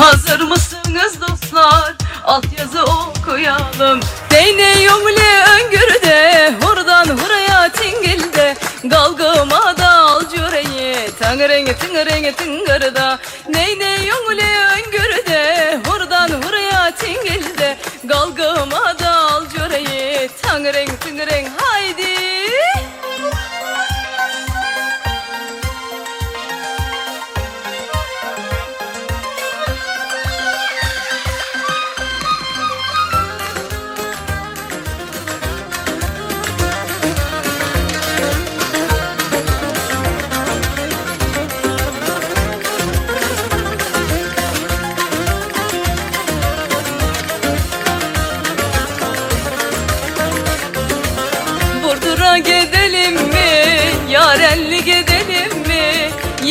Hazır mısınız dostlar? Altyazı okuyalım. Ney yomle öngörüde Hurdan huraya tingilde. Galgıma da al cüreyi Tangırenge tıngırenge tıngırda ney yomle öngörüde Hurdan huraya tingilde. Galgıma da al cüreyi Tangırenge tıngıreng haydi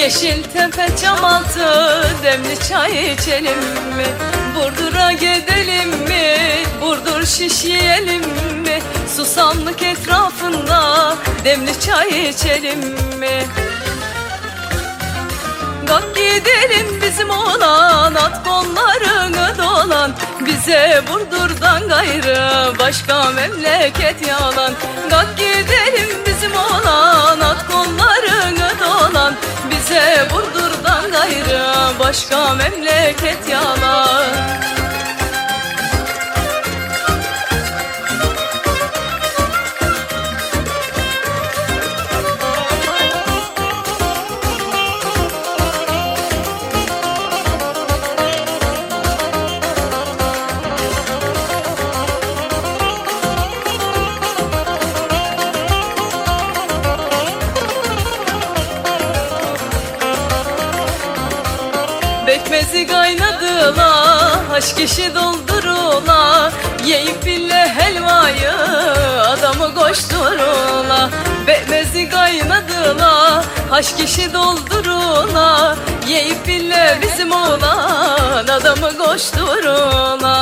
mi? Yeşil tepe çam altı demli çay içelim mi? Burdur'a gidelim mi? Burdur şiş yiyelim mi? Susamlık etrafında demli çay içelim mi? Kalk gidelim bizim olan at kollarını dolan Bize Burdur'dan gayrı başka memleket yalan Kalk gidelim başka memleket yalan Bekmezi kaynadıla, aşk işi doldurula. Yiyip bile helvayı, adamı koşturula. Bekmezi kaynadıla, aşk işi doldurula. Yiyip bile bizim oğlan, adamı koşturula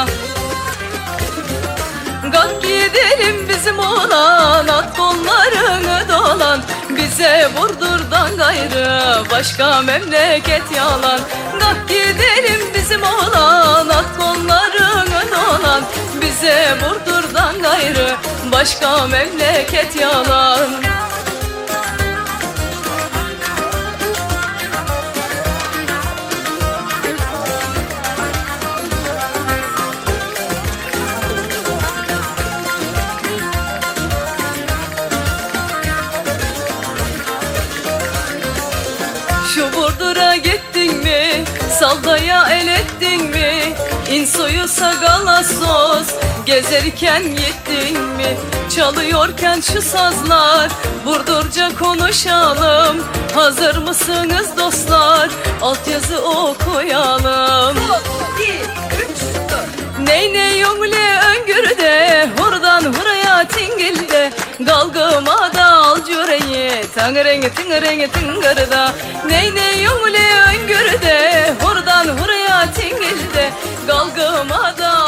Bize Burdur'dan gayrı Başka memleket yalan. Kalk gidelim bizim oğlan At kollarını dolan Bize Burdur'dan gayrı Başka memleket yalan Şu Burdur'a gittin mi? Saldaya el ettin mi? İnsoyu sagala sos Gezerken gittin mi? Çalıyorken şu sazlar Burdurca konuşalım Hazır mısınız dostlar? Altyazı okuyalım Ney ney yomle öngörüde Tangerenge tingerenge tingarda Ney ney yumule öngörüde. Hurdan huraya tingilde Galgıma da